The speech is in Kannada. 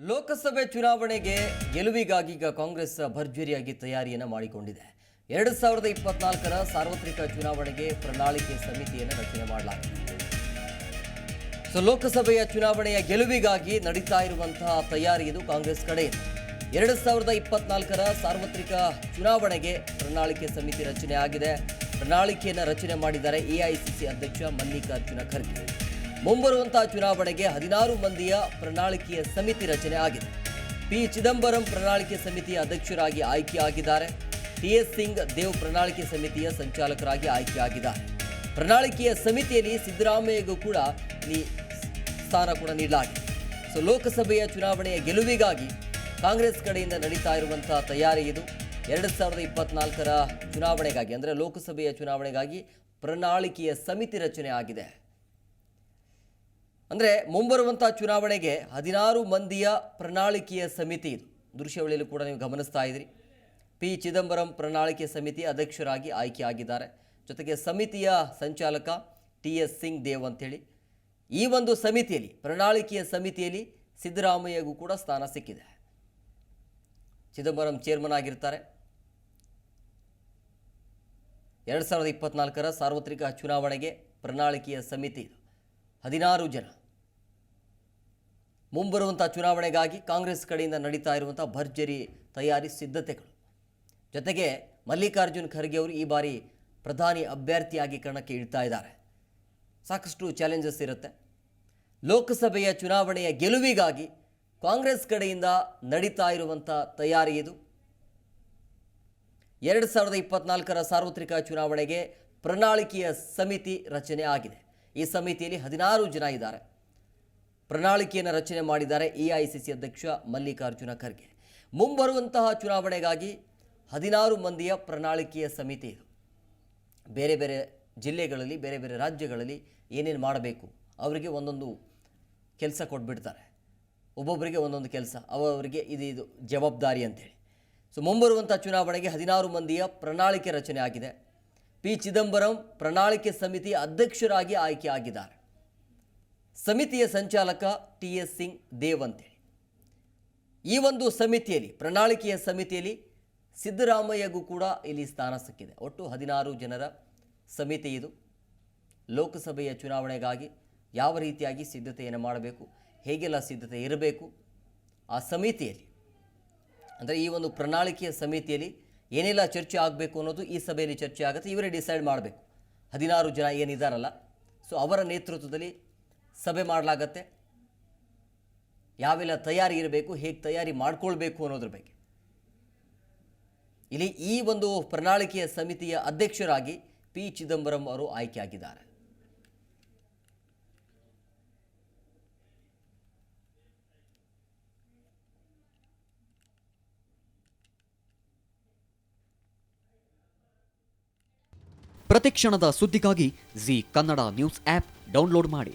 ಲೋಕಸಭೆ ಚುನಾವಣೆಗೆ ಗೆಲುವಿಗಾಗಿ ಈಗ ಕಾಂಗ್ರೆಸ್ ಭರ್ಜರಿಯಾಗಿ ತಯಾರಿಯನ್ನು ಮಾಡಿಕೊಂಡಿದೆ. ಎರಡು ಸಾವಿರದ ಇಪ್ಪತ್ನಾಲ್ಕರ ಸಾರ್ವತ್ರಿಕ ಚುನಾವಣೆಗೆ ಪ್ರಣಾಳಿಕೆ ಸಮಿತಿಯನ್ನು ರಚನೆ ಮಾಡಲಾಗಿದೆ. ಸೊ, ಲೋಕಸಭೆಯ ಚುನಾವಣೆಯ ಗೆಲುವಿಗಾಗಿ ನಡೀತಾ ಇರುವಂತಹ ತಯಾರಿ ಇದು ಕಾಂಗ್ರೆಸ್ ಕಡೆಯಿಂದ. ಎರಡು ಸಾವಿರದ ಇಪ್ಪತ್ನಾಲ್ಕರ ಸಾರ್ವತ್ರಿಕ ಚುನಾವಣೆಗೆ ಪ್ರಣಾಳಿಕೆ ಸಮಿತಿ ರಚನೆ ಆಗಿದೆ. ಪ್ರಣಾಳಿಕೆಯನ್ನು ರಚನೆ ಮಾಡಿದ್ದಾರೆ ಎಐಸಿಸಿ ಅಧ್ಯಕ್ಷ ಮಲ್ಲಿಕಾರ್ಜುನ ಖರ್ಗೆ. ಮುಂಬರುವಂತಹ ಚುನಾವಣೆಗೆ ಹದಿನಾರು ಮಂದಿಯ ಪ್ರಣಾಳಿಕೆಯ ಸಮಿತಿ ರಚನೆ ಆಗಿದೆ. ಪಿ. ಚಿದಂಬರಂ ಪ್ರಣಾಳಿಕೆ ಸಮಿತಿಯ ಅಧ್ಯಕ್ಷರಾಗಿ ಆಯ್ಕೆಯಾಗಿದ್ದಾರೆ. ಟಿ. ಎಸ್. ಸಿಂಗ್ ದೇವ್ ಪ್ರಣಾಳಿಕೆ ಸಮಿತಿಯ ಸಂಚಾಲಕರಾಗಿ ಆಯ್ಕೆಯಾಗಿದ್ದಾರೆ. ಪ್ರಣಾಳಿಕೆಯ ಸಮಿತಿಯಲ್ಲಿ ಸಿದ್ದರಾಮಯ್ಯಗೂ ಕೂಡ ಇಲ್ಲಿ ಸ್ಥಾನ ಕೂಡ ನೀಡಲಾಗಿದೆ. ಸೊ, ಲೋಕಸಭೆಯ ಚುನಾವಣೆಯ ಗೆಲುವಿಗಾಗಿ ಕಾಂಗ್ರೆಸ್ ಕಡೆಯಿಂದ ನಡೀತಾ ಇರುವಂತಹ ತಯಾರಿ ಇದು. ಎರಡು ಸಾವಿರದ ಇಪ್ಪತ್ನಾಲ್ಕರ ಚುನಾವಣೆಗಾಗಿ, ಅಂದರೆ ಲೋಕಸಭೆಯ ಚುನಾವಣೆಗಾಗಿ ಪ್ರಣಾಳಿಕೆಯ ಸಮಿತಿ ರಚನೆ ಆಗಿದೆ. ಅಂದರೆ ಮುಂಬರುವಂಥ ಚುನಾವಣೆಗೆ ಹದಿನಾರು ಮಂದಿಯ ಪ್ರಣಾಳಿಕೆಯ ಸಮಿತಿ ಇದು. ದೃಶ್ಯಾವಳಿಯಲ್ಲೂ ಕೂಡ ನೀವು ಗಮನಿಸ್ತಾ ಇದ್ದೀರಿ ಪಿ. ಚಿದಂಬರಂ ಪ್ರಣಾಳಿಕೆ ಸಮಿತಿ ಅಧ್ಯಕ್ಷರಾಗಿ ಆಯ್ಕೆಯಾಗಿದ್ದಾರೆ ಜೊತೆಗೆ ಸಮಿತಿಯ ಸಂಚಾಲಕ ಟಿ. ಎಸ್. ಸಿಂಗ್ ದೇವ್ ಅಂಥೇಳಿ ಈ ಒಂದು ಸಮಿತಿಯಲ್ಲಿ, ಪ್ರಣಾಳಿಕೆಯ ಸಮಿತಿಯಲ್ಲಿ ಸಿದ್ದರಾಮಯ್ಯಗೂ ಕೂಡ ಸ್ಥಾನ ಸಿಕ್ಕಿದೆ. ಚಿದಂಬರಂ ಚೇರ್ಮನ್ ಆಗಿರ್ತಾರೆ. ಎರಡು ಸಾವಿರದ ಇಪ್ಪತ್ನಾಲ್ಕರ ಸಾರ್ವತ್ರಿಕ ಚುನಾವಣೆಗೆ ಪ್ರಣಾಳಿಕೆಯ ಸಮಿತಿ ಇದು. ಹದಿನಾರು ಜನ. ಮುಂಬರುವಂಥ ಚುನಾವಣೆಗಾಗಿ ಕಾಂಗ್ರೆಸ್ ಕಡೆಯಿಂದ ನಡೀತಾ ಇರುವಂಥ ಭರ್ಜರಿ ತಯಾರಿ ಸಿದ್ಧತೆಗಳು. ಜೊತೆಗೆ ಮಲ್ಲಿಕಾರ್ಜುನ್ ಖರ್ಗೆ ಅವರು ಈ ಬಾರಿ ಪ್ರಧಾನಿ ಅಭ್ಯರ್ಥಿಯಾಗಿ ಕಣಕ್ಕೆ ಇಳ್ತಾ ಇದ್ದಾರೆ. ಸಾಕಷ್ಟು ಚಾಲೆಂಜಸ್ ಇರುತ್ತೆ. ಲೋಕಸಭೆಯ ಚುನಾವಣೆಯ ಗೆಲುವಿಗಾಗಿ ಕಾಂಗ್ರೆಸ್ ಕಡೆಯಿಂದ ನಡೀತಾ ಇರುವಂಥ ತಯಾರಿ ಇದು. ಎರಡು ಸಾವಿರದ ಇಪ್ಪತ್ನಾಲ್ಕರ ಸಾರ್ವತ್ರಿಕ ಚುನಾವಣೆಗೆ ಪ್ರಣಾಳಿಕೆಯ ಸಮಿತಿ ರಚನೆ ಆಗಿದೆ. ಈ ಸಮಿತಿಯಲ್ಲಿ ಹದಿನಾರು ಜನ ಇದ್ದಾರೆ. ಪ್ರಣಾಳಿಕೆಯನ್ನು ರಚನೆ ಮಾಡಿದ್ದಾರೆ ಎಐಸಿಸಿ ಅಧ್ಯಕ್ಷ ಮಲ್ಲಿಕಾರ್ಜುನ ಖರ್ಗೆ. ಮುಂಬರುವಂತಹ ಚುನಾವಣೆಗಾಗಿ ಹದಿನಾರು ಮಂದಿಯ ಪ್ರಣಾಳಿಕೆಯ ಸಮಿತಿ ಇದು. ಬೇರೆ ಬೇರೆ ಜಿಲ್ಲೆಗಳಲ್ಲಿ, ಬೇರೆ ಬೇರೆ ರಾಜ್ಯಗಳಲ್ಲಿ ಏನೇನು ಮಾಡಬೇಕು, ಅವರಿಗೆ ಒಂದೊಂದು ಕೆಲಸ ಕೊಟ್ಬಿಡ್ತಾರೆ. ಒಬ್ಬೊಬ್ಬರಿಗೆ ಒಂದೊಂದು ಕೆಲಸ ಅವರಿಗೆ ಇದು ಇದು ಜವಾಬ್ದಾರಿ ಅಂತೇಳಿ. ಸೊ ಮುಂಬರುವಂಥ ಚುನಾವಣೆಗೆ ಹದಿನಾರು ಮಂದಿಯ ಪ್ರಣಾಳಿಕೆ ರಚನೆ ಆಗಿದೆ. ಪಿ ಚಿದಂಬರಂ ಪ್ರಣಾಳಿಕೆ ಸಮಿತಿ ಅಧ್ಯಕ್ಷರಾಗಿ ಆಯ್ಕೆ ಆಗಿದ್ದಾರೆ. ಸಮಿತಿಯ ಸಂಚಾಲಕ ಟಿ ಎಸ್ ಸಿಂಗ್ ದೇವ್ ಅಂತೇಳಿ ಈ ಒಂದು ಸಮಿತಿಯಲ್ಲಿ, ಪ್ರಣಾಳಿಕೆಯ ಸಮಿತಿಯಲ್ಲಿ ಸಿದ್ದರಾಮಯ್ಯಗೂ ಕೂಡ ಇಲ್ಲಿ ಸ್ಥಾನ ಸಿಕ್ಕಿದೆ ಒಟ್ಟು ಹದಿನಾರು ಜನರ ಸಮಿತಿ ಇದು. ಲೋಕಸಭೆಯ ಚುನಾವಣೆಗಾಗಿ ಯಾವ ರೀತಿಯಾಗಿ ಸಿದ್ಧತೆಯನ್ನು ಮಾಡಬೇಕು, ಹೇಗೆಲ್ಲ ಸಿದ್ಧತೆ ಇರಬೇಕು, ಆ ಸಮಿತಿಯಲ್ಲಿ, ಅಂದರೆ ಈ ಒಂದು ಪ್ರಣಾಳಿಕೆಯ ಸಮಿತಿಯಲ್ಲಿ ಏನೆಲ್ಲ ಚರ್ಚೆ ಆಗಬೇಕು ಅನ್ನೋದು ಈ ಸಭೆಯಲ್ಲಿ ಚರ್ಚೆ ಆಗುತ್ತೆ, ಇವರೇ ಡಿಸೈಡ್ ಮಾಡಬೇಕು. ಹದಿನಾರು ಜನ ಏನಿದ್ದಾರಲ್ಲ ಸೊ ಅವರ ನೇತೃತ್ವದಲ್ಲಿ ಸಭೆ ಮಾಡಲಾಗತ್ತೆ. ಯಾವೆಲ್ಲ ತಯಾರಿ ಇರಬೇಕು, ಹೇಗೆ ತಯಾರಿ ಮಾಡ್ಕೊಳ್ಬೇಕು ಅನ್ನೋದ್ರ ಬಗ್ಗೆ. ಇಲ್ಲಿ ಈ ಒಂದು ಪ್ರಣಾಳಿಕೆಯ ಸಮಿತಿಯ ಅಧ್ಯಕ್ಷರಾಗಿ ಪಿ ಚಿದಂಬರಂ ಅವರು ಆಯ್ಕೆಯಾಗಿದ್ದಾರೆ. ಪ್ರತಿಕ್ಷಣದ ಸುದ್ದಿಗಾಗಿ Zee Kannada news app download ಮಾಡಿ.